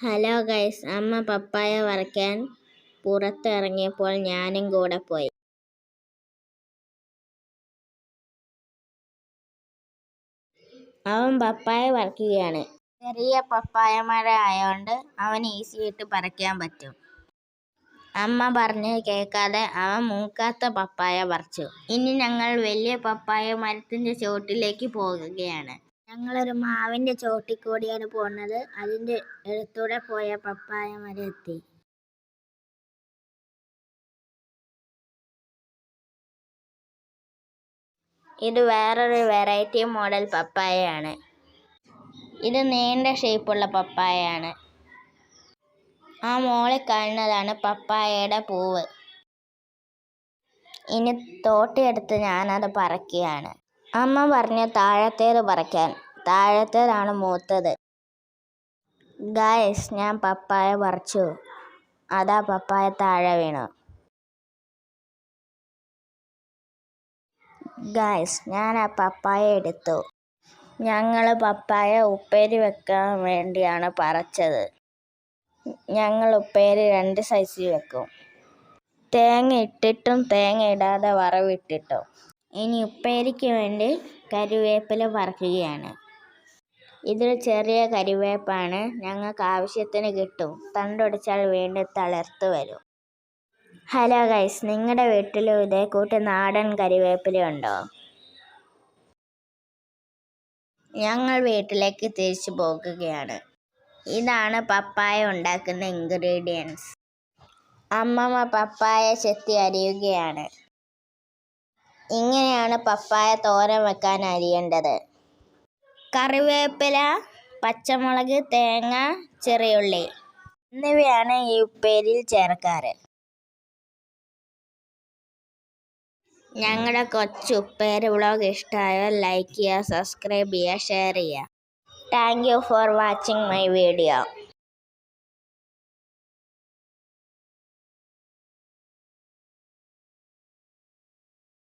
Hello guys അമ്മ പപ്പായ വരയ്ക്കാൻ പുറത്തിറങ്ങിയപ്പോൾ ഞാനും കൂടെ പോയി. അവൻ പപ്പായ വരയ്ക്കുകയാണ് ചെറിയ പപ്പായ മഴ ആയതുകൊണ്ട് അവൻ ഈസി ആയിട്ട് പറിക്കാൻ പറ്റും. അമ്മ പറഞ്ഞ് കേൾക്കാതെ അവൻ മൂക്കാത്ത പപ്പായ പറിച്ചു. ഇനി ഞങ്ങൾ വലിയ പപ്പായ മരത്തിന്റെ ചുവട്ടിലേക്ക് പോകുകയാണ്. ഞങ്ങളൊരു മാവിന്റെ ചോട്ടിൽ കൂടിയാണ് പോകുന്നത് അതിന്റെ അടുത്തൂടെ പോയ പപ്പായ മരം എത്തി. ഇത് വേറൊരു വെറൈറ്റി മോഡൽ പപ്പായയാണ്. ഇത് നീണ്ട ഷേപ്പുള്ള പപ്പായയാണ്. ആ മോളിൽ കാണുന്നതാണ് പപ്പായയുടെ പൂവ്. ഇനി തോട്ടിയെടുത്ത് ഞാനത് പറിക്കുകയാണ്. അമ്മ പറഞ്ഞു താഴത്തേത് പറിക്കാൻ. താഴത്തേതാണ് മൂത്തത്. ഗായസ് ഞാൻ പപ്പായ പറിച്ചു. അതാ പപ്പായ താഴെ വീണു. ഗായ്സ് ഞാൻ ആ പപ്പായ എടുത്തു. ഞങ്ങൾ പപ്പായ ഉപ്പേരി വെക്കാൻ വേണ്ടിയാണ് പറിച്ചത്. ഞങ്ങൾ ഉപ്പേരി രണ്ട് സൈസിൽ വെക്കും. തേങ്ങ ഇട്ടിട്ടും തേങ്ങ ഇടാതെ വറവിട്ടിട്ടും. ഇനി ഉപ്പേരിക്ക് വേണ്ടി കരിവേപ്പില വറുക്കുകയാണ്. ഇതൊരു ചെറിയ കരിവേപ്പാണ്. ഞങ്ങൾക്ക് ആവശ്യത്തിന് കിട്ടും. തണ്ടൊടിച്ചാൽ വീണ്ടും തളർത്ത് വരും. ഹലോ ഗൈസ് നിങ്ങളുടെ വീട്ടിലും ഇതേ കൂട്ട് നാടൻ കരിവേപ്പില ഉണ്ടോ ഞങ്ങൾ വീട്ടിലേക്ക് തിരിച്ചു പോകുകയാണ്. ഇതാണ് പപ്പായ ഉണ്ടാക്കുന്ന ഇൻഗ്രീഡിയൻസ് അമ്മമ്മ പപ്പായ ചെത്തി അരിയുകയാണ്. ഇങ്ങനെയാണ് പപ്പായ തോരൻ വെക്കാൻ അരിയേണ്ടത്. കറിവേപ്പില പച്ചമുളക് തേങ്ങ ചെറിയുള്ളി എന്നിവയാണ് ഈ ഉപ്പേരിയിൽ ചേർക്കാറ്. ഞങ്ങളുടെ കൊച്ചു ഉപ്പേരി വ്ളോഗ് ഇഷ്ടമായാൽ ലൈക്ക് ചെയ്യുക സബ്സ്ക്രൈബ് ചെയ്യുക ഷെയർ ചെയ്യുക. Thank you for watching my video.